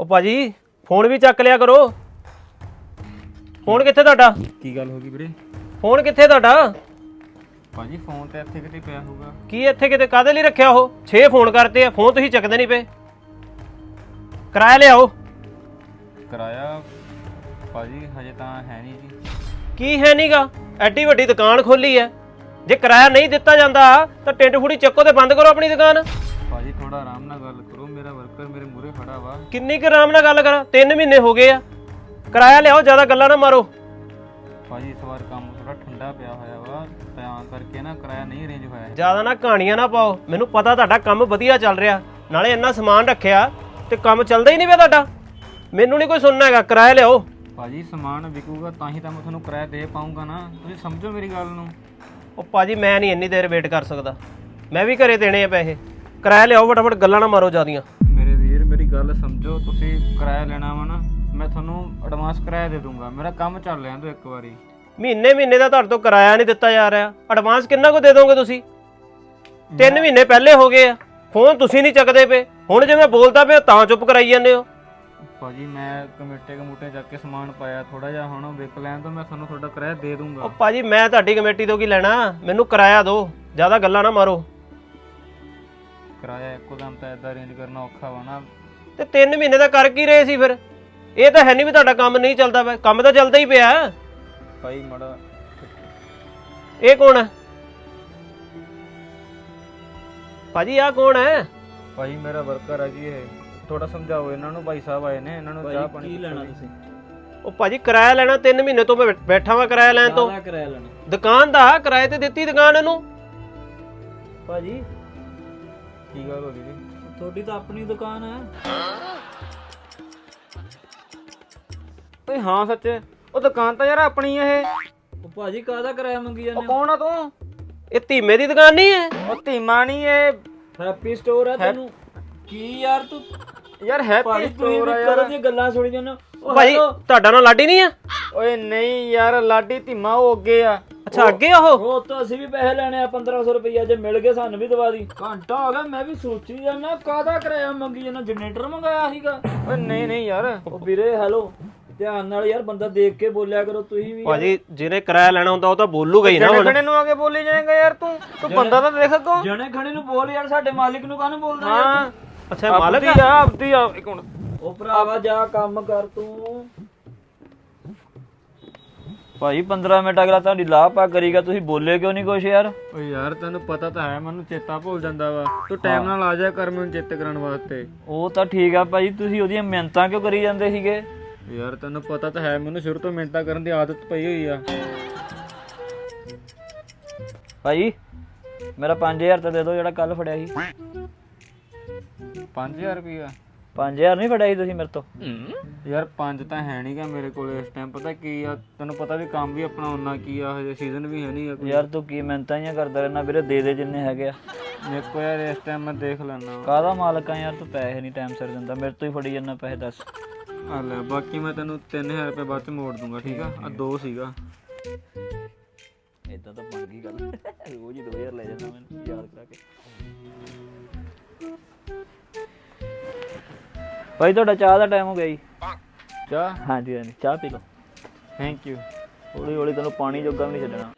ਉਹ ਭਾਜੀ ਫੋਨ ਵੀ ਚੱਕ ਲਿਆ ਕਰੋ। ਫੋਨ ਕਿੱਥੇ ਤੁਹਾਡਾ? ਕੀ ਗੱਲ ਹੋ ਗਈ ਵੀਰੇ? ਫੋਨ ਕਿੱਥੇ ਤੁਹਾਡਾ? ਭਾਜੀ ਫੋਨ ਤੇ ਇੱਥੇ ਕਿਤੇ ਪਿਆ ਹੋਊਗਾ। ਕੀ ਇੱਥੇ ਕਿਤੇ ਕਾਦੇ ਲਈ ਰੱਖਿਆ ਉਹ? 6 ਫੋਨ ਕਰਤੇ ਆ ਫੋਨ ਤੁਸੀਂ ਚੱਕਦੇ ਨਹੀਂ ਪਏ। ਕਿਰਾਇਆ ਲਿਆਓ। ਕਿਰਾਇਆ ਭਾਜੀ ਹਜੇ ਤਾਂ ਹੈ ਨਹੀਂ ਜੀ। ਕੀ ਹੈ ਨੀਗਾ? ਐਡੀ ਵੱਡੀ ਦੁਕਾਨ ਖੋਲੀ ਐ ਜੇ ਕਿਰਾਇਆ ਨਹੀਂ ਦਿੱਤਾ ਜਾਂਦਾ ਤਾਂ ਟਿੰਡ ਫੁੜੀ ਚੱਕੋ ਤੇ ਬੰਦ ਕਰੋ ਆਪਣੀ ਦੁਕਾਨ। ਭਾਜੀ ਥੋੜਾ ਆਰਾਮ ਨਾਲ ਗੱਲ ਕਰੋ ਮੇਰਾ ਵਰਕਰ ਮੇਰੇ ਮੂਰੇ ਖੜਾ ਵਾ। ਕਿੰਨੀ ਕੁ ਆਰਾਮ ਨਾਲ ਗੱਲ ਕਰਾਂ? 3 ਮਹੀਨੇ ਹੋ ਗਏ ਆ। ਕਿਰਾਇਆ ਲਿਆਓ ਜ਼ਿਆਦਾ ਗੱਲਾਂ ਨਾ ਮਾਰੋ। ਭਾਜੀ ਇਸ ਵਾਰ ਕੰਮ ਥੋੜਾ ਠੰਡਾ ਪਿਆ ਹੋਇਆ ਵਾ ਤਾਂ ਕਰਕੇ ਨਾ ਕਿਰਾਇਆ ਨਹੀਂ ਅਰੇਂਜ ਹੋਇਆ ਹੈ। ਜ਼ਿਆਦਾ ਨਾ ਕਹਾਣੀਆਂ ਨਾ ਪਾਓ। ਮੈਨੂੰ ਪਤਾ ਤੁਹਾਡਾ ਕੰਮ ਵਧੀਆ ਚੱਲ ਰਿਹਾ। ਨਾਲੇ ਇੰਨਾ ਸਮਾਨ ਰੱਖਿਆ ਤੇ ਕੰਮ ਚੱਲਦਾ ਹੀ ਨਹੀਂ ਪਿਆ ਤੁਹਾਡਾ। ਮੈਨੂੰ ਨਹੀਂ ਕੋਈ ਸੁਣਨਾ ਹੈਗਾ ਕਿਰਾਇਆ ਲਿਆਓ। ਭਾਜੀ ਸਮਾਨ ਵਿਕੂਗਾ ਤਾਂ ਹੀ ਤਾਂ ਮੈਂ ਤੁਹਾਨੂੰ ਕਿਰਾਇਆ ਦੇ ਪਾਉਂਗਾ ਨਾ। ਤੁਸੀਂ ਸਮਝੋ ਮੇਰੀ ਗੱਲ ਨੂੰ। ਉਹ ਭਾਜੀ ਮੈਂ ਨਹੀਂ ਇੰਨੀ ਦੇਰ ਵੇਟ ਕਰ ਸਕਦਾ। ਮੈਂ ਵੀ ਘਰੇ ਦੇਣੇ ਆ ਪੈਸੇ। ਕਿਰਾਇਆ ਲਿਆਓ ਫਟਾਫਟ ਗੱਲਾਂ ਨਾ ਮਾਰੋ ਜਿਆਦੀਆਂ। ਮੇਰੇ ਵੀਰ ਮੇਰੀ ਗੱਲ ਸਮਝੋ ਤੁਸੀਂ ਕਿਰਾਇਆ ਲੈਣਾ ਵਾ ਨਾ ਮੈਂ ਤੁਹਾਨੂੰ ਐਡਵਾਂਸ ਕਿਰਾਇਆ ਦੇ ਦੂੰਗਾ। ਮੇਰਾ ਕੰਮ ਚੱਲ ਰਿਹਾ ਤੋਂ ਇੱਕ ਵਾਰੀ। ਮਹੀਨੇ ਮਹੀਨੇ ਦਾ ਤੁਹਾਡੇ ਤੋਂ ਕਿਰਾਇਆ ਨਹੀਂ ਦਿੱਤਾ ਜਾ ਰਿਹਾ। ਐਡਵਾਂਸ ਕਿੰਨਾ ਕੁ ਦੇ ਦੋਗੇ ਤੁਸੀਂ? ਤਿੰਨ ਮਹੀਨੇ ਪਹਿਲੇ ਹੋ ਗਏ ਆ। ਫੋਨ ਤੁਸੀਂ ਨਹੀਂ ਚੱਕਦੇ ਪਏ। ਹੁਣ ਜੇ ਮੈਂ ਬੋਲਦਾ ਪਿਆ ਤਾਂ ਚੁੱਪ ਕਰਾਈ ਜਾਂਦੇ ਹੋ। ਭਾਜੀ ਮੈਂ ਕਮੇਟੇ ਕਮੂਟੇ ਜਾ ਕੇ ਸਮਾਨ ਪਾਇਆ। ਥੋੜਾ ਜਿਹਾ ਹੁਣ ਵਿਕ ਲੈਣ ਤੋਂ ਮੈਂ ਤੁਹਾਨੂੰ ਤੁਹਾਡਾ ਕਿਰਾਇਆ ਦੇ ਉਹ ਦੂੰਗਾ ਭਾਜੀ ਮੈਂ ਤੁਹਾਡੀ ਕਮੇਟੀ ਤੋਂ ਕੀ ਲੈਣਾ? ਮੈਨੂੰ ਕਿਰਾਇਆ ਦਿਓ। ਜ਼ਿਆਦਾ ਗੱਲਾਂ ਨਾ ਮਾਰੋ। ਕਿਰਾਇਆ ਇੱਕੋ ਦਮ ਤਾਂ ਇਦਾਂ ਅਰੇਂਜ ਕਰਨਾ ਔਖਾ ਵਾ ਨਾ। ਤੇ ਤਿੰਨ ਮਹੀਨੇ ਦਾ ਕਰ ਕੀ ਰਹੇ ਸੀ ਫਿਰ? ਇਹ ਤਾਂ ਹੈ ਨਹੀਂ ਵੀ ਤੁਹਾਡਾ ਕੰਮ ਨਹੀਂ ਚੱਲਦਾ ਪਿਆ। ਕੰਮ ਤਾਂ ਚੱਲਦਾ ਹੀ ਪਿਆ। ਭਾਈ ਮੜਾ। ਇਹ ਕੌਣ ਹੈ? ਭਾਜੀ ਆ ਕੌਣ ਹੈ? ਭਾਈ ਮੇਰਾ ਵਰਕਰ ਆ ਜੀ ਇਹ। ਥੋੜਾ ਸਮਝਾਓ ਇਹਨਾਂ ਨੂੰ ਭਾਈ ਸਾਹਿਬ ਆਏ ਨੇ ਇਹਨਾਂ ਨੂੰ ਚਾਹ ਪਾਣੀ ਕੀ ਲੈਣਾ ਤੁਸੀਂ? ਉਹ ਭਾਜੀ ਕਿਰਾਇਆ ਲੈਣਾ ਤਿੰਨ ਮਹੀਨੇ ਤੋਂ ਮੈਂ ਬੈਠਾ ਵਾਂ ਕਿਰਾਇਆ ਲੈਣ ਤੋਂ। ਕਿਰਾਇਆ ਲੈਣਾ? ਦੁਕਾਨ ਦਾ ਕਿਰਾਏ ਤੇ ਦਿੱਤੀ ਦੁਕਾਨ ਇਹਨੂੰ। ਭਾਜੀ ਕੀ ਗੱਲ ਹੋ ਗਈ ਜੀ? ਤੁਹਾਡੀ ਤਾਂ ਆਪਣੀ ਦੁਕਾਨ ਹੈ। ਓਏ ਹਾਂ ਸੱਚ ਉਹ ਦੁਕਾਨ ਤਾਂ ਯਾਰ ਆਪਣੀ ਆ ਇਹ। ਉਹ ਭਾਜੀ ਕਾਹਦਾ ਕਿਰਾਇਆ ਮੰਗੀ ਜਾਂਦੇ ਉਹ ਕੌਣ ਆ ਤੂੰ? ਇਹ ਧੀਮੇ ਦੀ ਦੁਕਾਨ ਨਹੀਂ ਹੈ। ਉਹ ਧੀਮਾ ਨਹੀਂ ਇਹ ਹੈਪੀ ਸਟੋਰ ਹੈ ਤੈਨੂੰ। ਕੀ ਯਾਰ ਤੂੰ? ਯਾਰ ਹੈਪੀ ਭਾਜੀ ਤੁਸੀਂ ਸਟੋਰ ਆ ਵੀ ਯਾਰ। ਕਦੋਂ ਦੀਆਂ ਗੱਲਾਂ ਸੁਣੀ ਜਾਂਦੇ ਹੋ। ਉਹ hello, ਤੁਹਾਡਾ ਨਾਲ ਲਾਡੀ ਨਹੀਂ ਆ ਓਏ ਨਹੀਂ ਯਾਰ ਲਾਡੀ ਧੀਮਾ ਉਹ ਅੱਗੇ ਆ। ਅੱਛਾ ਅੱਗੇ ਆ ਉਹ? ਉਹ ਤਾਂ ਅਸੀਂ ਵੀ ਪੈਸੇ ਲੈਣੇ ਆ 1500 ਰੁਪਈਆ ਜੇ ਮਿਲ ਗਏ ਸਾਨੂੰ ਵੀ ਦਵਾ ਦੀ। ਘੰਟਾ ਹੋ ਗਿਆ ਮੈਂ ਵੀ ਸੋਚੀ ਜਾਂਦਾ ਕਾਹਦਾ ਕਿਰਾਇਆ ਮੰਗੀ ਜਾਂਦਾ ਜਨਰੇਟਰ ਮੰਗਾਇਆ ਸੀਗਾ। ਓਏ ਨਹੀਂ ਨਹੀਂ ਯਾਰ। ਉਹ ਵੀਰੇ ਹੈਲੋ ਧਿਆਨ ਨਾਲ ਯਾਰ ਬੰਦਾ ਦੇਖ ਕੇ ਬੋਲਿਆ ਕਰੋ ਤੁਸੀਂ ਵੀ। ਭਾਜੀ ਜਿਹਨੇ ਕਿਰਾਇਆ ਲੈਣਾ ਹੁੰਦਾ ਉਹ ਤਾਂ ਬੋਲੂਗਾ ਹੀ ਨਾ ਜਣੇ ਹੁਣ। ਖਣੇ ਨੂੰ ਆ ਕੇ ਬੋਲੀ ਜਾਏਗਾ ਯਾਰ ਤੂੰ। ਤੂੰ ਬੰਦਾ ਤਾਂ ਦੇਖ ਅੱਗੋਂ। ਜਣੇ ਖਣੇ ਨੂੰ ਬੋਲ ਯਾਰ ਸਾਡੇ ਮਾਲਿਕ ਨੂੰ ਕਾਹਨੂੰ ਬੋਲਦਾ ਹਾਂ। ਅੱਛਾ ਮਾਲਕ ਆਪਦੀ ਆ ਆਪਦੀ ਆ ਇੱਕ ਮਿੰਟ। ਉਹ ਭਰਾਵਾ ਜਾ ਕੰਮ ਕਰ ਤੂੰ। ਭਾਈ 15 ਮਿੰਟ ਅਗਲਾ ਤੁਹਾਡੀ ਲਾਹ ਪਾ ਕਰੀਗਾ ਤੁਸੀਂ ਬੋਲੇ ਕਿਉਂ ਨਹੀਂ ਕੁਛ ਯਾਰ? ਓਏ ਯਾਰ ਤੈਨੂੰ ਪਤਾ ਤਾਂ ਹੈ ਮੈਨੂੰ ਚੇਤਾ ਭੁੱਲ ਜਾਂਦਾ ਵਾ। ਤੂੰ ਟਾਈਮ ਨਾਲ ਆ ਜਾ ਕਰ ਮੈਨੂੰ ਚੇਤੇ ਕਰਾਉਣ ਵਾਸਤੇ। ਉਹ ਤਾਂ ਠੀਕ ਆ ਭਾਈ ਤੁਸੀਂ ਉਹਦੀਆਂ ਮਿਹਨਤਾਂ ਕਿਉਂ ਕਰੀ ਜਾਂਦੇ ਸੀਗੇ? ਯਾਰ ਤੈਨੂੰ ਪਤਾ ਤਾਂ ਹੈ ਮੈਨੂੰ ਸ਼ੁਰੂ ਤੋਂ ਮਿੰਟਾਂ ਕਰਨ ਦੀ ਆਦਤ ਪਈ ਹੋਈ ਆ। ਭਾਈ ਮੇਰਾ 5000 ਤਾਂ ਦੇ ਦਿਓ ਜਿਹੜਾ ਕੱਲ ਫੜਿਆ ਸੀ। 5000 ਰੁਪਇਆ 5000 ਨਹੀਂ ਫੜਿਆ ਸੀ ਤੁਸੀਂ ਮੇਰੇ ਤੋਂ? ਯਾਰ ਪੰਜ ਤਾਂ ਹੈ ਨਹੀਂਗਾ ਮੇਰੇ ਕੋਲ ਇਸ ਟਾਈਮ ਪਤਾ ਕੀ ਆ ਤੈਨੂੰ ਪਤਾ ਵੀ ਕੰਮ ਵੀ ਆਪਣਾ ਉਹਨਾਂ ਕੀ ਆ ਹਜੇ ਸੀਜ਼ਨ ਵੀ ਹੈ ਨਹੀਂ ਯਾਰ ਤੂੰ ਕੀ ਮਿਹਨਤਾਂ ਹੀ ਕਰਦਾ ਰਹਿਣਾ ਵੀਰੇ ਦੇ ਦੇ ਜਿੰਨੇ ਹੈਗੇ ਆ। ਮੇਰੇ ਕੋਲ ਯਾਰ ਇਸ ਟਾਈਮ ਮੈਂ ਦੇਖ ਲੈਣਾ ਕਾਹਦਾ ਮਾਲਕ ਆ ਯਾਰ ਤੂੰ ਪੈਸੇ ਨਹੀਂ ਟਾਈਮ ਸਿਰ ਦਿੰਦਾ ਮੇਰੇ ਤੋਂ ਹੀ ਫੜੀ ਜਾਂਦਾ ਪੈਸੇ ਦੱਸ। ਆ ਲੈ ਬਾਕੀ ਮੈਂ ਤੈਨੂੰ 3000 ਰੁਪਏ ਬਾਅਦ ਚ ਮੋੜ ਦੂੰਗਾ ਠੀਕ ਆ? ਆ ਦੋ ਸੀਗਾ। ਇਦਾਂ ਤਾਂ ਬਣ ਗਈ ਗੱਲ। ਰੋਜ਼ ਹੀ 2000 ਲੈ ਜਾਂਦਾ ਮੈਨੂੰ ਯਾਦ ਕਰਾ ਕੇ। ਭਾਈ ਤੁਹਾਡਾ ਚਾਹ ਦਾ ਟਾਈਮ ਹੋ ਗਿਆ ਜੀ। ਚਾਹ? ਹਾਂਜੀ ਹਾਂਜੀ ਚਾਹ ਪੀ ਲਓ। ਥੈਂਕ ਯੂ ਹੌਲੀ ਹੌਲੀ ਤੈਨੂੰ ਪਾਣੀ ਜੋਗਾ ਵੀ ਨਹੀਂ ਛੱਡਣਾ।